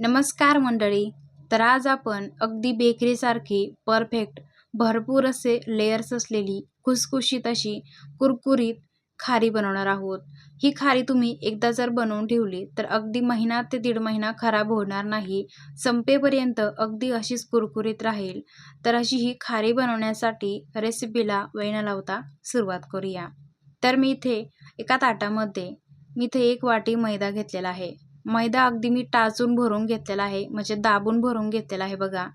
नमस्कार मंडळी. तर आज आपण अगदी बेकरीसारखी परफेक्ट भरपूर असे लेयर्स असलेली खुसखुशीत अशी कुरकुरीत खारी बनवणार आहोत. ही खारी तुम्ही एकदा जर बनवून ठेवली तर अगदी महिना ते दीड महिना खराब होणार नाही. संपेपर्यंत अगदी अशीच कुरकुरीत राहील. तर अशी ही खारी बनवण्यासाठी रेसिपीला वेळ न लावता सुरुवात करूया. तर मी इथे एका ताटामध्ये मी इथे एक वाटी मैदा घेतलेला आहे. मैदा अगदी मी टाचून भरून घेतलेला आहे म्हणजे दाबून भरून घेतलेला आहे बघा.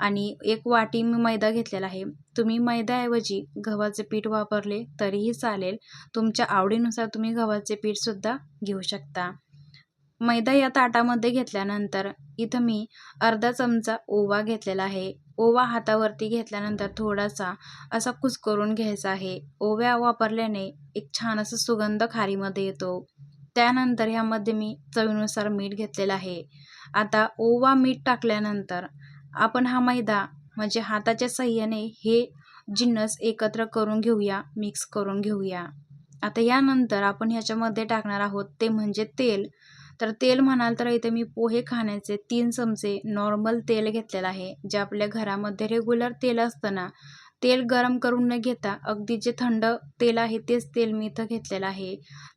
आणि एक वाटी मी मैदा घेतलेला आहे. तुम्ही मैद्याऐवजी गव्हाचे पीठ वापरले तरीही चालेल. तुमच्या आवडीनुसार तुम्ही गव्हाचे पीठसुद्धा घेऊ शकता. मैदा या ताटामध्ये घेतल्यानंतर इथं मी अर्धा चमचा ओवा घेतलेला आहे. ओवा हातावरती घेतल्यानंतर थोडासा असा कुस्करून घ्यायचा आहे. ओव्या वापरल्याने एक छान असं सुगंध खारीमध्ये येतो. त्यानंतर ह्यामध्ये मी चवीनुसार मीठ घेतलेलं आहे. आता ओवा मीठ टाकल्यानंतर आपण हा मैदा म्हणजे हाताच्या सहाय्याने हे जिन्नस एकत्र करून घेऊया मिक्स करून घेऊया. आता यानंतर आपण ह्याच्यामध्ये टाकणार आहोत ते म्हणजे तेल. तर तेल म्हणाल तर इथे मी पोहे खाण्याचे तीन चमचे नॉर्मल तेल घेतलेलं आहे जे आपल्या घरामध्ये रेग्युलर तेल असतं ना तेल गरम करून न घेता अगदी जे थंड तेल आहे तेच तेल मी इथं घेतलेलं आहे.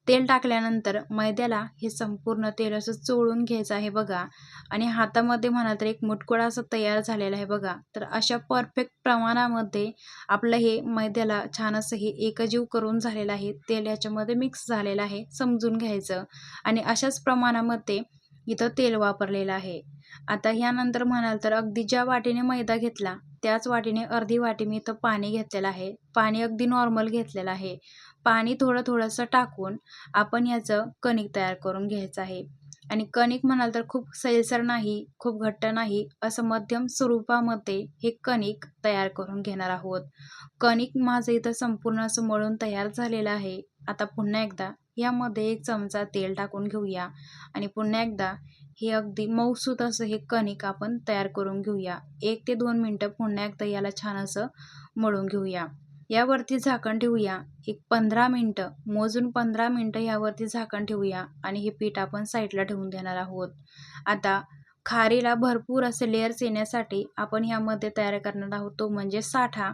तेल टाकल्यानंतर मैद्याला हे संपूर्ण तेल असं चोळून घ्यायचं आहे बघा. आणि हातामध्ये म्हणाल तर एक मुटकुळा असं तयार झालेला आहे बघा. तर अशा परफेक्ट प्रमाणामध्ये आपलं हे मैद्याला छान असं हे एकजीव करून झालेलं आहे. तेल याच्यामध्ये मिक्स झालेलं आहे समजून घ्यायचं. आणि अशाच प्रमाणामध्ये इथं तेल वापरलेलं आहे. आता ह्यानंतर म्हणाल तर अगदी ज्या वाटीने मैदा घेतला त्याच वाटीने अर्धी वाटी मी इथं पाणी घेतलेलं आहे. पाणी अगदी नॉर्मल घेतलेलं आहे. पाणी थोडं थोडंसं टाकून आपण याचं कणिक तयार करून घ्यायचं आहे. आणि कणिक म्हणाल तर खूप सैलसर नाही खूप घट्ट नाही असं मध्यम स्वरूपामध्ये हे कणिक तयार करून घेणार आहोत. कणिक माझं इथं संपूर्ण असं मळून तयार झालेलं आहे. आता पुन्हा एकदा यामध्ये एक चमचा तेल टाकून घेऊया. आणि पुन्हा एकदा हे अगदी मऊसूत असं हे कणिक आपण तयार करून घेऊया. एक ते दोन मिनटं पुन्हा एकदा याला छान असं मळून घेऊया. यावरती झाकण ठेवूया. एक पंधरा मिनटं मोजून पंधरा मिनटं यावरती झाकण ठेवूया आणि हे पीठ आपण साईडला ठेवून देणार आहोत. आता खारीला भरपूर असे लेअर्स येण्यासाठी आपण ह्यामध्ये तयार करणार आहोत तो म्हणजे साठा.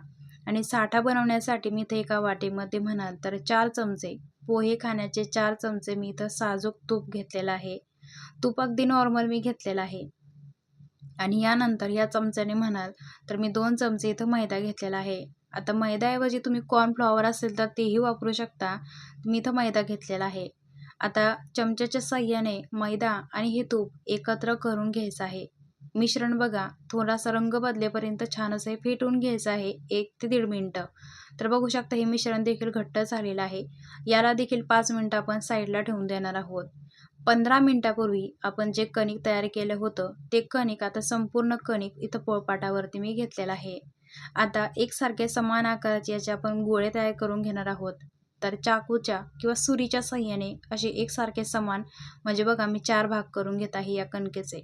आणि साठा बनवण्यासाठी मी इथे एका वाटीमध्ये म्हणाल तर चार चमचे पोहे खाण्याचे चार चमचे मी इथं साजूक तूप घेतलेलं आहे. तूप अगदी नॉर्मल मी घेतलेलं आहे. आणि यानंतर या चमच्याने म्हणाल तर मी दोन चमचे इथं मैदा घेतलेला आहे. आता मैद्याऐवजी तुम्ही कॉर्नफ्लॉवर असेल तर तेही वापरू शकता. मी इथं मैदा घेतलेला आहे. आता चमच्याच्या साह्याने मैदा आणि हे तूप एकत्र करून घ्यायचं आहे. मिश्रण बघा थोडासा रंग बदलेपर्यंत छान असं हे फेटून घ्यायचं आहे एक ते दीड मिनटं. तर बघू शकता हे मिश्रण देखील घट्ट झालेलं आहे. याला देखील पाच मिनटं आपण साईडला ठेवून देणार आहोत. पंधरा मिनटापूर्वी आपण जे कणिक तयार केलं होतं ते कणिक आता संपूर्ण कणिक इथं पोळपाटावरती मी घेतलेलं आहे. आता एकसारखे समान आकाराचे याचे आपण गोळे तयार करून घेणार आहोत. तर चाकूच्या किंवा सुरीच्या सहाय्याने असे एकसारखे समान म्हणजे बघा मी चार भाग करून घेत आहे या कणकेचे.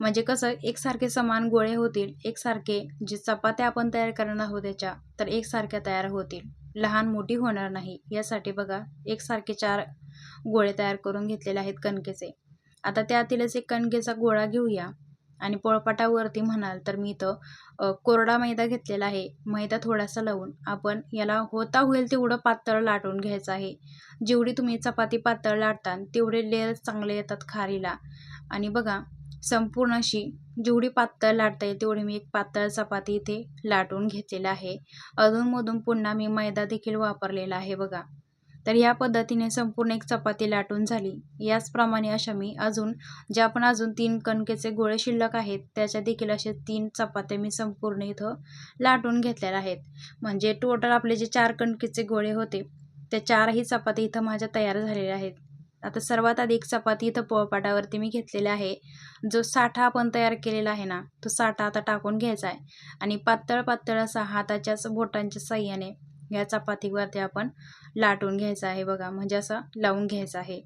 म्हणजे कसं एकसारखे समान गोळे होतील एकसारखे जे चपात्या आपण तयार करणार आहोत त्याच्या तर एकसारख्या तयार होतील. लहान मोठी होणार नाही यासाठी बघा एकसारखे चार गोळे तयार करून घेतलेले आहेत कणकेचे. आता त्यातीलच एक कणकेचा गोळा घेऊया. आणि पोळपाटावरती म्हणाल तर मी इथं कोरडा मैदा घेतलेला आहे. मैदा थोडासा लावून आपण याला होता होईल तेवढं पातळ लाटून घ्यायचं आहे. जेवढी तुम्ही चपाती पातळ लाटता तेवढे लेअर चांगले येतात खारीला. आणि बघा संपूर्ण अशी जेवढी पातळ लाटता येईल तेवढी मी एक पातळ चपाती इथे लाटून घेतलेला आहे. अधूनमधून पुन्हा मी मैदा देखील वापरलेला आहे बघा. तर या पद्धतीने संपूर्ण एक चपाती लाटून झाली. याचप्रमाणे अशा मी अजून ज्या आपण अजून तीन कणकेचे गोळे शिल्लक आहेत त्याच्या देखील असे तीन चपात्या मी संपूर्ण इथं लाटून घेतलेल्या आहेत. म्हणजे टोटल आपले जे चार कणकेचे गोळे होते त्या चारही चपाती इथं माझ्या तयार झालेल्या आहेत. आता सर्वात आधी एक चपाती इथं पोळपाटावरती मी घेतलेला आहे. जो साठा आपण तयार केलेला आहे ना तो साठा आता टाकून घ्यायचा आहे. आणि पातळ पातळ असा हाताच्याच बोटांच्या साह्याने या चपातीवरती आपण लाटून घ्यायचा आहे बघा. म्हणजे असं लावून घ्यायचं आहे.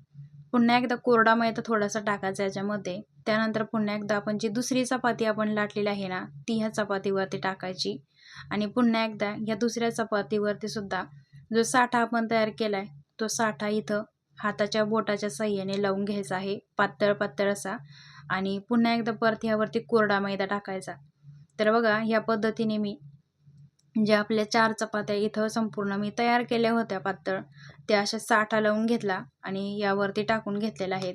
पुन्हा एकदा कोरडा मैदा थोडासा टाकायचा याच्यामध्ये. त्यानंतर पुन्हा एकदा आपण जी दुसरी चपाती आपण लाटलेली आहे ना ती ह्या चपातीवरती टाकायची. आणि पुन्हा एकदा ह्या दुसऱ्या चपातीवरती सुद्धा जो साठा आपण तयार केला आहे तो साठा इथं हाताच्या बोटाच्या साह्याने लावून घ्यायचा आहे. पातळ पातळ असा. आणि पुन्हा एकदा परत ह्यावरती कोरडा मैदा टाकायचा. तर बघा ह्या पद्धतीने मी ज्या आपल्या चार चपात्या इथं संपूर्ण मी तयार केल्या होत्या पातळ त्या अशा साठा लावून घेतला आणि यावरती टाकून घेतलेल्या आहेत.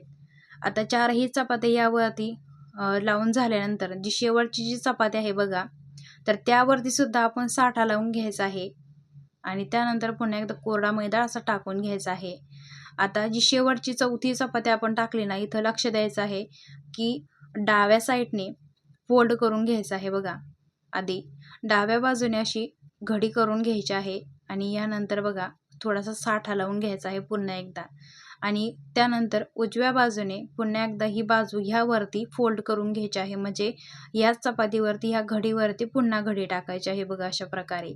आता चारही चपात्या यावरती लावून झाल्यानंतर जी शेवटची जी चपाती आहे बघा तर त्यावरती सुद्धा आपण साठा लावून घ्यायचा आहे. आणि त्यानंतर पुन्हा एकदा कोरडा मैदा असा टाकून घ्यायचा आहे. आता जी शेवटची चौथी चपाती आपण टाकली ना इथं लक्ष द्यायचं आहे की डाव्या साईडने फोल्ड करून घ्यायचं आहे बघा. आधी डाव्या बाजूने अशी घडी करून घ्यायची आहे आणि यानंतर बघा थोडासा साठा लावून घ्यायचा आहे पुन्हा एकदा. आणि त्यानंतर उजव्या बाजूने पुन्हा एकदा ही बाजू ह्यावरती फोल्ड करून घ्यायची आहे. म्हणजे याच चपातीवरती ह्या घडीवरती पुन्हा घडी टाकायची आहे बघा अशा प्रकारे.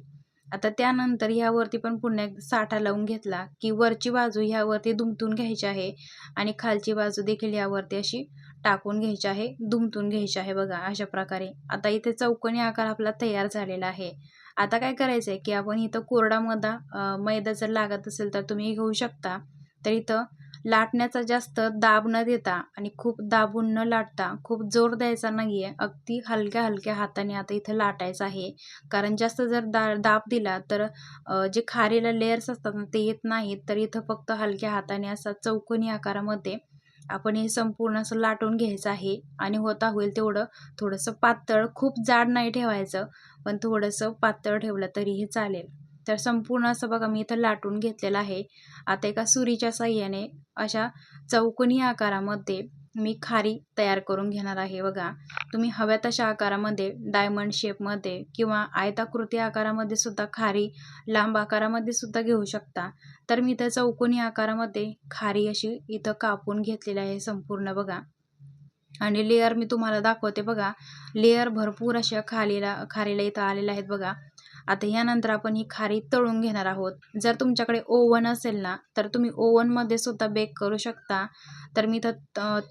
आता त्यानंतर ह्यावरती पण पुन्हा एक साठा लावून घेतला की वरची बाजू ह्यावरती दुमतून घ्यायची आहे आणि खालची बाजू देखील ह्यावरती अशी टाकून घ्यायची आहे दुमतून घ्यायची आहे बघा अशा प्रकारे. आता इथे चौकोनी आकार आपला तयार झालेला आहे. आता काय करायचं आहे की आपण इथं कोरडा मदा मैदा जर लागत असेल तर तुम्ही घेऊ शकता. तर इथं लाटण्याचा जास्त दाब न देता आणि खूप दाबून न लाटता खूप जोर द्यायचा नाही आहे अगदी हलक्या हलक्या हाताने आता इथं लाटायचं आहे. कारण जास्त जर दा दाब दिला तर जे खारीला लेयर्स असतात ना ते येत नाहीत. तर इथं फक्त हलक्या हाताने असा चौकोनी आकारामध्ये आपण हे संपूर्ण असं लाटून घ्यायचं आहे. आणि होता होईल तेवढं थोडंसं पातळ खूप जाड नाही ठेवायचं पण थोडंसं पातळ ठेवलं तरीही चालेल. तर संपूर्ण असं बघा मी इथं लाटून घेतलेलं आहे. आता एका सुरीच्या साह्याने अशा चौकोनी आकारामध्ये मी खारी तयार करून घेणार आहे बघा. तुम्ही हव्या तशा आकारामध्ये डायमंड शेपमध्ये किंवा आयताकृती आकारामध्ये सुद्धा खारी लांब आकारामध्ये सुद्धा घेऊ शकता. तर मी त्या चौकोनी आकारामध्ये खारी अशी इथं कापून घेतलेली आहे संपूर्ण बघा. आणि लेअर मी तुम्हाला दाखवते बघा. लेअर भरपूर अशा खालीला खारीला इथं आलेल्या आहेत बघा. आता यानंतर आपण ही खारी तळून घेणार आहोत. जर तुमच्याकडे ओव्हन असेल ना तर तुम्ही ओव्हनमध्ये सुद्धा बेक करू शकता. तर मी इथं त-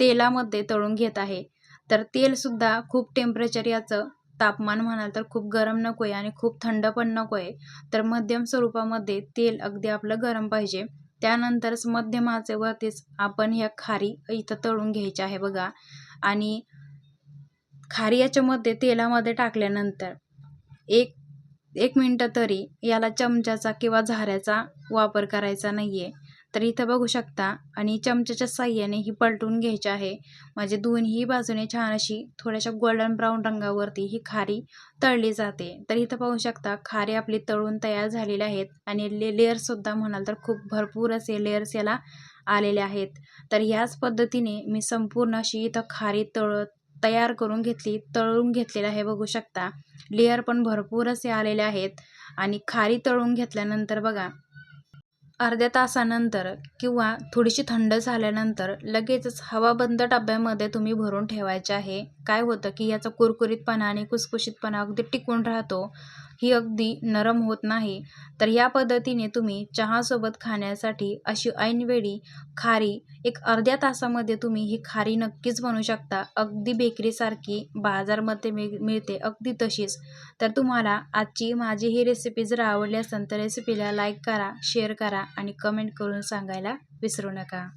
तेलामध्ये तळून घेत आहे. तर तेलसुद्धा खूप टेम्परेचर याचं तापमान म्हणाल तर खूप गरम नको आहे आणि खूप थंड पण नको आहे तर मध्यम स्वरूपामध्ये तेल अगदी आपलं गरम पाहिजे. त्यानंतरच मध्यमाचे वरतीच आपण ह्या खारी इथं तळून घ्यायची आहे बघा. आणि खारी याच्यामध्ये तेलामध्ये टाकल्यानंतर एक एक मिनटं तरी याला चमच्याचा किंवा झाऱ्याचा वापर करायचा नाही आहे तर इथं बघू शकता आणि चमच्याच्या साह्याने ही पलटून घ्यायची आहे. म्हणजे दोन्ही बाजूने छान अशी थोड्याशा गोल्डन ब्राऊन रंगावरती ही खारी तळली जाते. तर इथं पाहू शकता खारी आपली तळून तयार झालेली आहेत आणि ले लेअर्ससुद्धा म्हणाल तर खूप भरपूर असे लेअर्स याला आलेले आहेत. तर ह्याच पद्धतीने मी संपूर्ण अशी इथं खारी तळत तयार करून घेतली तळून घेतलेलं आहे बघू शकता. लेअर पण भरपूर असे आलेले आहेत आणि खारी तळून घेतल्यानंतर बघा अर्ध्या तासानंतर किंवा थोडीशी थंड झाल्यानंतर लगेचच हवाबंद डब्यामध्ये तुम्ही भरून ठेवायचे आहे. काय होतं की याचा कुरकुरीतपणा आणि कुसकुशीतपणा अगदी टिकून राहतो. ही अगदी नरम होत नाही. तर या पद्धतीने तुम्ही चहासोबत खाण्यासाठी अशी ऐनवेळी खारी एक अर्ध्या तासामध्ये तुम्ही ही खारी नक्कीच बनवू शकता. अगदी बेकरीसारखी बाजारमध्ये मिळते अगदी तशीच. तर तुम्हाला आजची माझी ही रेसिपी जर आवडली असेल तर रेसिपीला लाईक करा शेअर करा आणि कमेंट करून सांगायला विसरू नका.